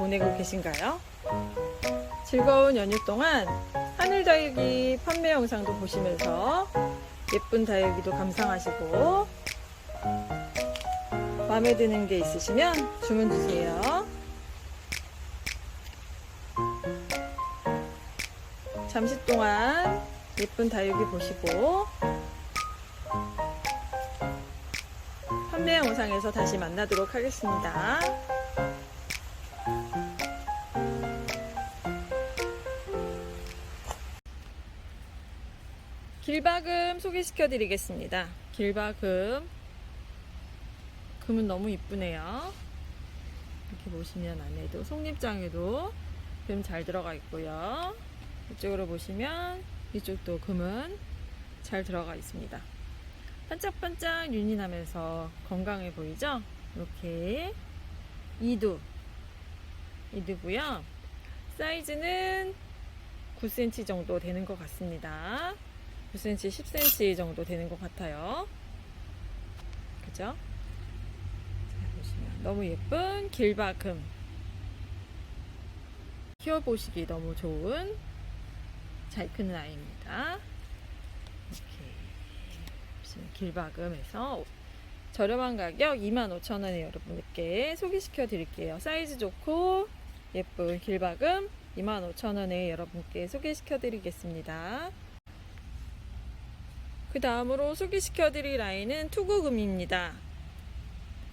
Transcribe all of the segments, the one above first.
보내고 계신가요? 즐거운 연휴 동안 하늘 다육이 판매 영상도 보시면서 예쁜 다육이도 감상하시고 마음에 드는 게 있으시면 주문 주세요. 잠시 동안 예쁜 다육이 보시고 판매 영상에서 다시 만나도록 하겠습니다. 길박음 소개시켜 드리겠습니다. 길박음. 금은 너무 이쁘네요. 이렇게 보시면 안에도 속립장에도 금 잘 들어가 있고요. 이쪽으로 보시면 이쪽도 금은 잘 들어가 있습니다. 반짝반짝 윤이 나면서 건강해 보이죠? 이렇게 2두 2두고요. 사이즈는 9cm 정도 되는 것 같습니다. 9cm, 10cm 정도 되는 것 같아요. 그죠? 자, 보시면 너무 예쁜 길바금. 키워보시기 너무 좋은 잘 크는 아이입니다. 이렇게 길바금에서 저렴한 가격 25,000원에 여러분께 소개시켜 드릴게요. 사이즈 좋고 예쁜 길바금 25,000원에 여러분께 소개시켜 드리겠습니다. 그 다음으로 소개시켜 드릴 라인은 투구금입니다.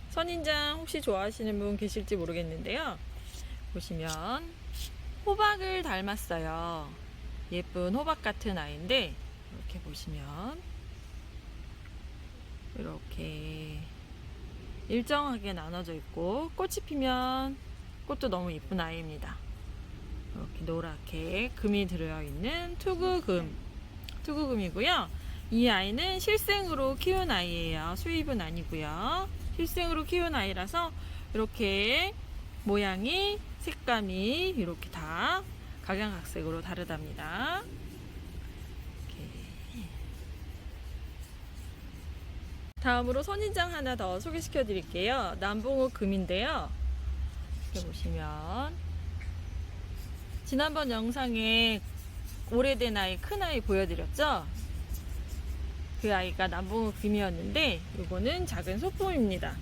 선인장 혹시 좋아하시는 분 계실지 모르겠는데요. 보시면 호박을 닮았어요. 예쁜 호박 같은 아이인데 이렇게 보시면 이렇게 일정하게 나눠져 있고 꽃이 피면 꽃도 너무 예쁜 아이입니다. 이렇게 노랗게 금이 들어있는 투구금 투구금이고요. 이 아이는 실생으로 키운 아이예요. 수입은 아니고요. 실생으로 키운 아이라서 이렇게 모양이 색감이 이렇게 다 각양각색으로 다르답니다. 이렇게. 다음으로 선인장 하나 더 소개시켜 드릴게요. 남봉호 금인데요. 이렇게 보시면 지난번 영상에 오래된 아이, 큰 아이 보여드렸죠? 그 아이가 남봉호 금이었는데 이거는 작은 소품입니다.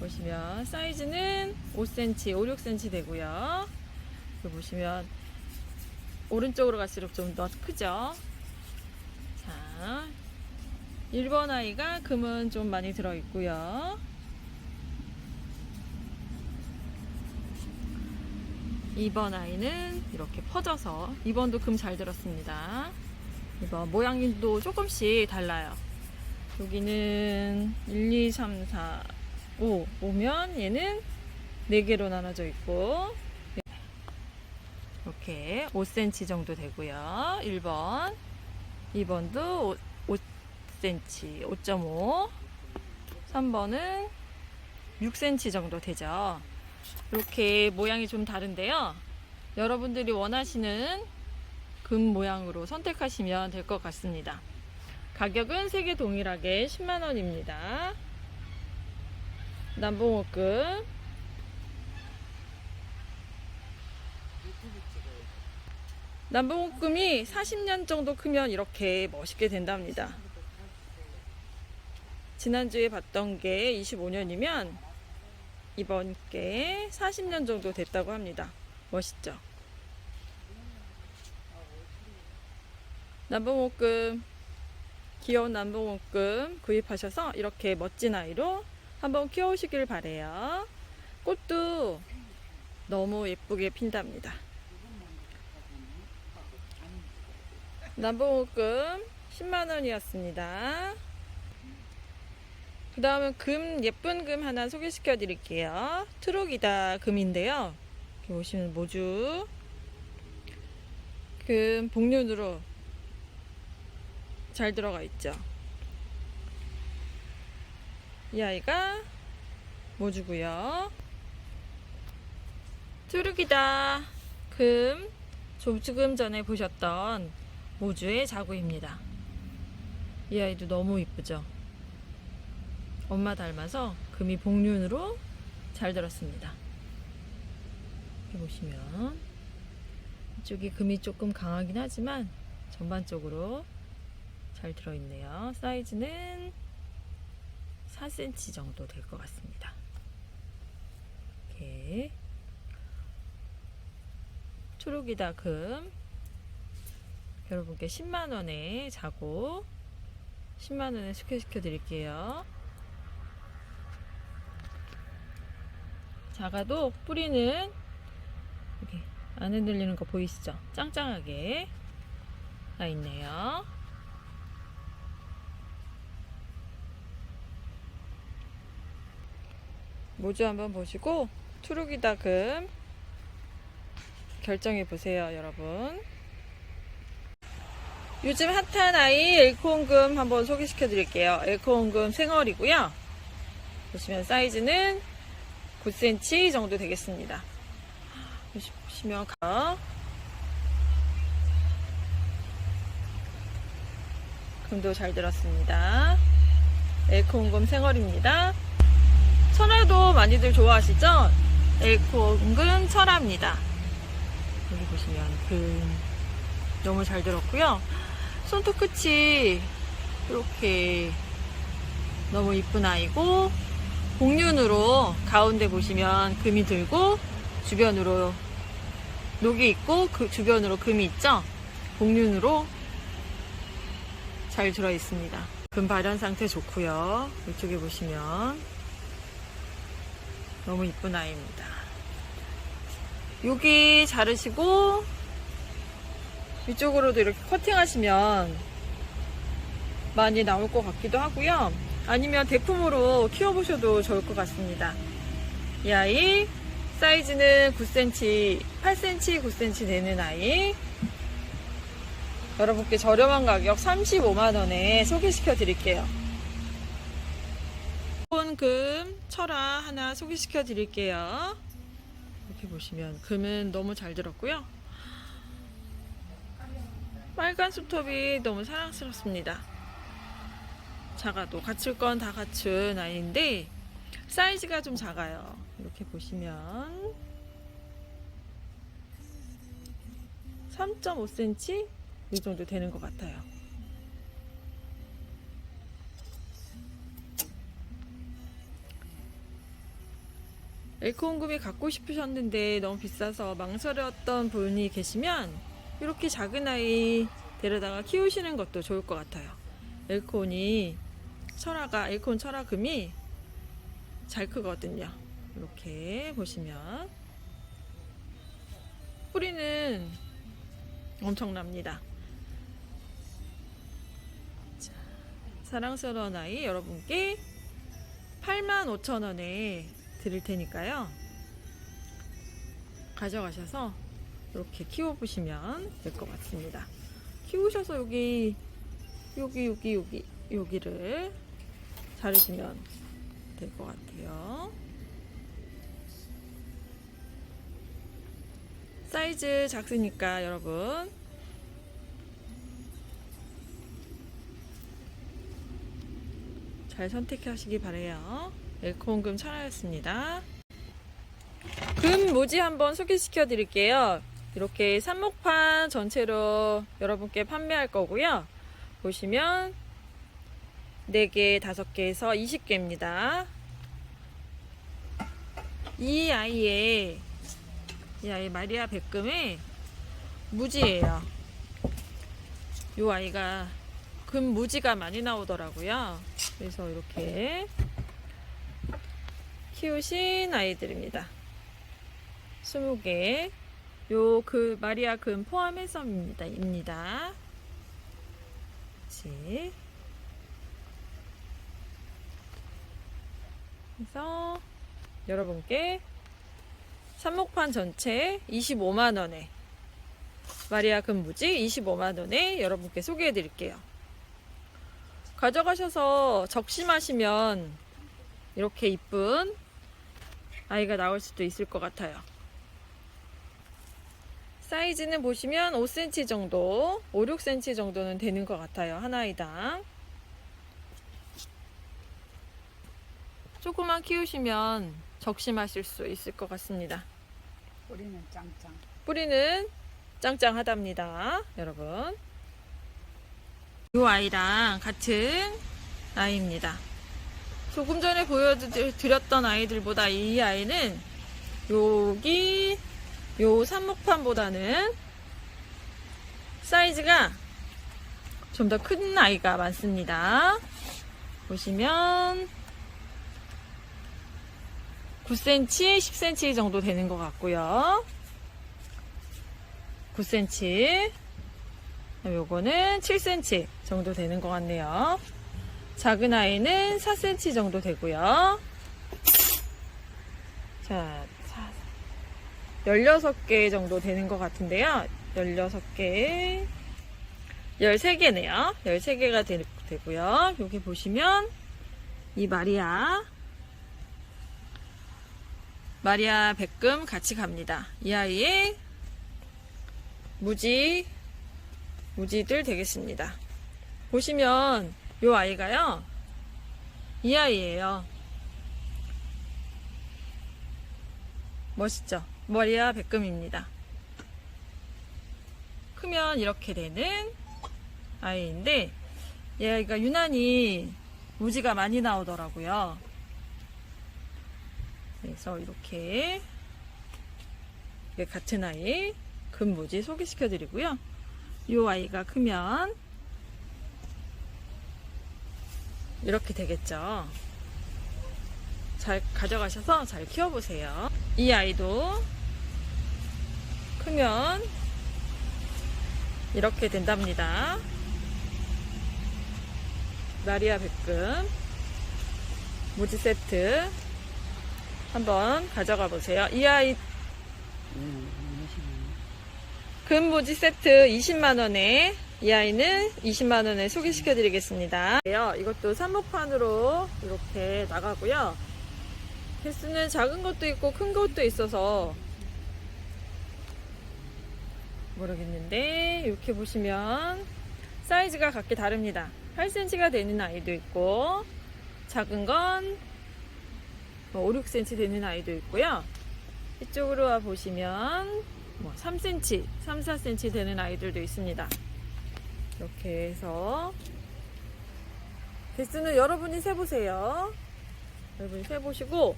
보시면 사이즈는 5cm, 5, 6cm 되고요. 여기 보시면 오른쪽으로 갈수록 좀 더 크죠? 자, 1번 아이가 금은 좀 많이 들어 있고요. 2번 아이는 이렇게 퍼져서 2번도 금 잘 들었습니다. 2번 모양도 조금씩 달라요. 여기는 1, 2, 3, 4, 5 오면 얘는 4개로 나눠져 있고 이렇게 5cm 정도 되고요. 1번 2번도 5, 5cm 5.5 3번은 6cm 정도 되죠. 이렇게 모양이 좀 다른데요. 여러분들이 원하시는 금 모양으로 선택하시면 될 것 같습니다. 가격은 3개 동일하게 10만원입니다. 남봉호금 남봉호금이 40년 정도 크면 이렇게 멋있게 된답니다. 지난주에 봤던 게 25년이면 이번 게 40년 정도 됐다고 합니다. 멋있죠? 남봉호금 귀여운 남봉호금 구입하셔서 이렇게 멋진 아이로 한번 키워보시길 바래요. 꽃도 너무 예쁘게 핀답니다. 남봉호금 10만원이었습니다. 그 다음은 금, 예쁜 금 하나 소개시켜 드릴게요. 트로기다 금인데요. 이렇게 보시면 모주. 금 복륜으로 잘 들어가 있죠. 이 아이가 모주고요. 트루기다 금 조금 전에 보셨던 모주의 자구입니다. 이 아이도 너무 이쁘죠. 엄마 닮아서 금이 복륜으로 잘 들었습니다. 이렇게 보시면 이쪽이 금이 조금 강하긴 하지만 전반적으로 잘 들어있네요. 사이즈는 4cm 정도 될 것 같습니다. 이렇게 초록이다 금 여러분께 10만원에 자고 10만원에 소개시켜 드릴게요. 작아도 뿌리는 여기 안 흔들리는 거 보이시죠? 짱짱하게 나 있네요. 모주 한번 보시고 초록이다 금 결정해 보세요, 여러분. 요즘 핫한 아이 엘코온금 한번 소개시켜 드릴게요. 엘코온금 생얼이고요. 보시면 사이즈는 9cm 정도 되겠습니다. 보시면 가 금도 잘 들었습니다. 엘코온금 생얼입니다. 철화도 많이들 좋아하시죠? 엘코온금 철화입니다. 여기 보시면 금 너무 잘 들었고요. 손톱 끝이 이렇게 너무 이쁜 아이고 복륜으로 가운데 보시면 금이 들고 주변으로 녹이 있고 그 주변으로 금이 있죠. 복륜으로 잘 들어 있습니다. 금 발현 상태 좋고요. 이쪽에 보시면 너무 이쁜 아이입니다. 여기 자르시고 이쪽으로도 이렇게 커팅하시면 많이 나올 것 같기도 하고요. 아니면 대품으로 키워보셔도 좋을 것 같습니다. 이 아이 사이즈는 9cm, 8cm, 9cm 되는 아이 여러분께 저렴한 가격 35만원에 소개시켜 드릴게요. 금 철화 하나 소개시켜 드릴게요. 이렇게 보시면 금은 너무 잘 들었고요. 빨간 손톱이 너무 사랑스럽습니다. 작아도 갖출 건 다 갖춘 아이인데 사이즈가 좀 작아요. 이렇게 보시면 3.5cm 이 정도 되는 것 같아요. 엘코온금이 갖고 싶으셨는데 너무 비싸서 망설였던 분이 계시면 이렇게 작은 아이 데려다가 키우시는 것도 좋을 것 같아요. 엘코온이 철화가 엘코온 철화금이 잘 크거든요. 이렇게 보시면 뿌리는 엄청납니다. 자, 사랑스러운 아이 여러분께 85,000원에 드릴 테니까요. 가져가셔서 이렇게 키워보시면 될 것 같습니다. 키우셔서 여기, 여기, 여기, 여기, 여기를 자르시면 될 것 같아요. 사이즈 작으니까 여러분 잘 선택하시기 바래요. 엘코온금 철화였습니다. 금 모지 한번 소개시켜 드릴게요. 이렇게 삽목판 전체로 여러분께 판매할 거고요. 보시면 4개, 5개에서 20개입니다. 이 아이의 이 아이 마리아 백금의 무지예요. 이 아이가 금 무지가 많이 나오더라고요. 그래서 이렇게 키우신 아이들입니다. 20개. 요 그 마리아 금 포함해서입니다. 입니다. 그치. 그래서 여러분께 삽목판 전체 25만원에 마리아 금무지 25만원에 여러분께 소개해 드릴게요. 가져가셔서 적심하시면 이렇게 이쁜 아이가 나올 수도 있을 것 같아요. 사이즈는 보시면 5cm 정도, 5, 6cm 정도는 되는 것 같아요. 한 아이당. 조금만 키우시면 적심하실 수 있을 것 같습니다. 우리는 짱짱. 뿌리는 짱짱하답니다. 여러분. 이 아이랑 같은 아이입니다. 조금 전에 보여드렸던 아이들보다 이 아이는 여기 요 삽목판보다는 사이즈가 좀 더 큰 아이가 많습니다. 보시면 9cm, 10cm 정도 되는 것 같고요. 9cm. 요거는 7cm 정도 되는 것 같네요. 작은 아이는 4cm 정도 되고요. 자, 16개 정도 되는 것 같은데요. 16개, 13개네요. 13개가 되, 되고요. 여기 보시면 이 마리아, 마리아 백금 같이 갑니다. 이 아이의 무지, 무지들 되겠습니다. 보시면 이 아이가요, 이 아이예요. 멋있죠? 머리와 백금입니다. 크면 이렇게 되는 아이인데, 얘가 유난히 무지가 많이 나오더라고요. 그래서 이렇게 같은 아이 금무지 소개시켜 드리고요. 이 아이가 크면 이렇게 되겠죠. 잘 가져가셔서 잘 키워보세요. 이 아이도 크면 이렇게 된답니다. 마리아 백금 무지 세트 한번 가져가 보세요. 이 아이 금무지 세트 20만원에 이 아이는 20만원에 소개시켜 드리겠습니다. 이것도 삽목판으로 이렇게 나가고요. 개수는 작은 것도 있고 큰 것도 있어서 모르겠는데 이렇게 보시면 사이즈가 각기 다릅니다. 8cm가 되는 아이도 있고 작은 건 5, 6cm 되는 아이도 있고요. 이쪽으로 와 보시면 뭐 3cm, 3, 4cm 되는 아이들도 있습니다. 이렇게 해서 개수는 여러분이 세보세요. 여러분이 세보시고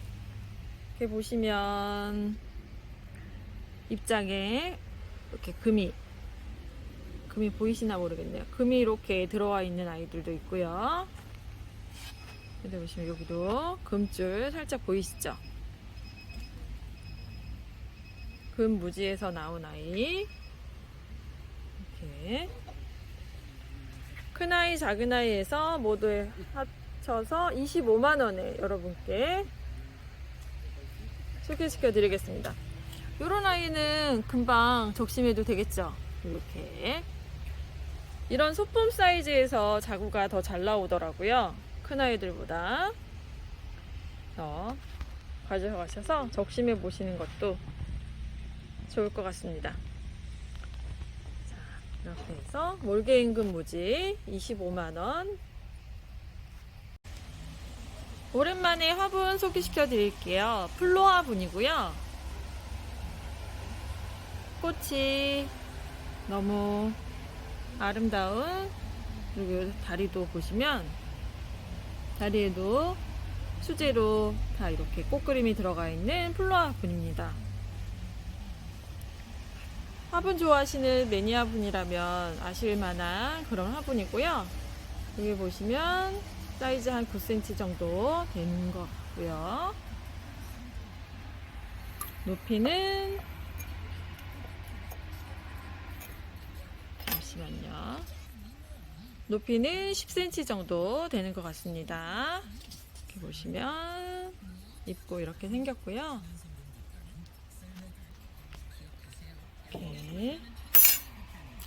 이렇게 보시면 입장에 이렇게 금이 금이 보이시나 모르겠네요. 금이 이렇게 들어와 있는 아이들도 있고요. 여기 보시면 여기도 금줄 살짝 보이시죠? 금 무지에서 나온 아이 이렇게 큰 아이 작은 아이에서 모두 합쳐서 25만 원에 여러분께 소개시켜 드리겠습니다. 이런 아이는 금방 적심해도 되겠죠? 이렇게 이런 소품 사이즈에서 자구가 더 잘 나오더라고요. 큰 아이들보다 더 가져가셔서 적심해 보시는 것도 좋을 것 같습니다. 자, 이렇게 해서 몰개 임금 무지 25만원. 오랜만에 화분 소개시켜 드릴게요. 플로 화분이고요. 꽃이 너무 아름다운 그리고 다리도 보시면 다리에도 수제로 다 이렇게 꽃 그림이 들어가 있는 플로 화분입니다. 화분 좋아하시는 매니아 분이라면 아실 만한 그런 화분이고요. 여기 보시면 사이즈 한 9cm 정도 되는 것 같고요. 높이는 잠시만요. 높이는 10cm 정도 되는 것 같습니다. 이렇게 보시면 입고 이렇게 생겼고요. 이렇게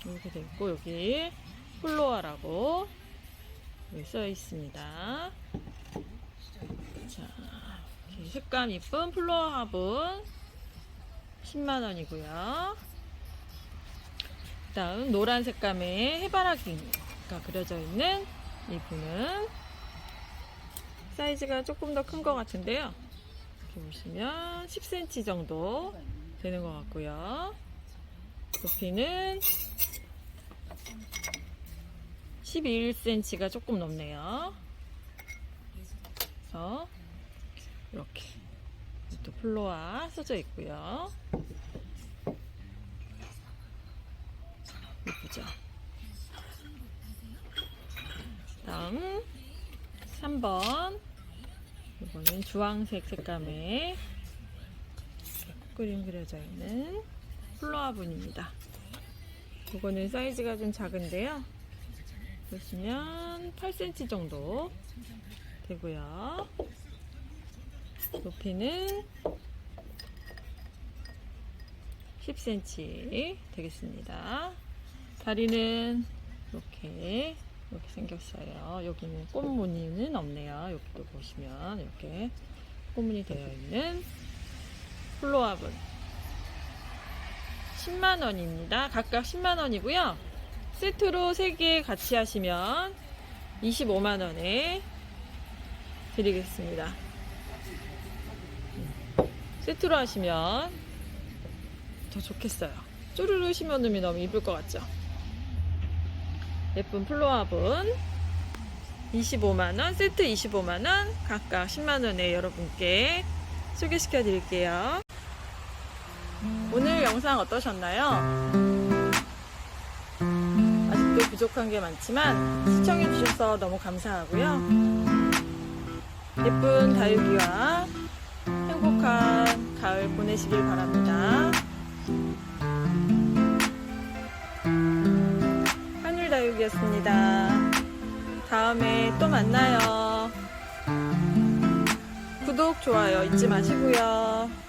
이렇게 되고 여기 플로아라고 여기 써 있습니다. 자, 색감 이쁜 플로아 화분 10만 원이고요. 다음 노란 색감의 해바라기가 그려져 있는 이 분은 사이즈가 조금 더 큰 것 같은데요. 이렇게 보시면 10cm 정도 되는 것 같고요. 높이는 11cm가 조금 넘네요. 그래서 이렇게 또 플로아 써져 있고요. 예쁘죠? 다음 3번 이거는 주황색 색감의 그림 그려져 있는 플로아 분입니다. 이거는 사이즈가 좀 작은데요. 보시면 8cm 정도 되고요. 높이는 10cm 되겠습니다. 다리는 이렇게 이렇게 생겼어요. 여기는 꽃무늬는 없네요. 여기도 보시면 이렇게 꽃무늬 되어 있는 플로아분 10만 원입니다. 각각 10만 원이고요. 세트로 3개 같이 하시면 25만 원에 드리겠습니다. 세트로 하시면 더 좋겠어요. 쪼르르 심어놓으면 너무 이쁠 것 같죠? 예쁜 플로아분 25만원, 세트 25만원, 각각 10만원에 여러분께 소개시켜 드릴게요. 영상 어떠셨나요? 아직도 부족한 게 많지만 시청해 주셔서 너무 감사하고요. 예쁜 다육이와 행복한 가을 보내시길 바랍니다. 하늘다육이었습니다. 다음에 또 만나요. 구독, 좋아요 잊지 마시고요.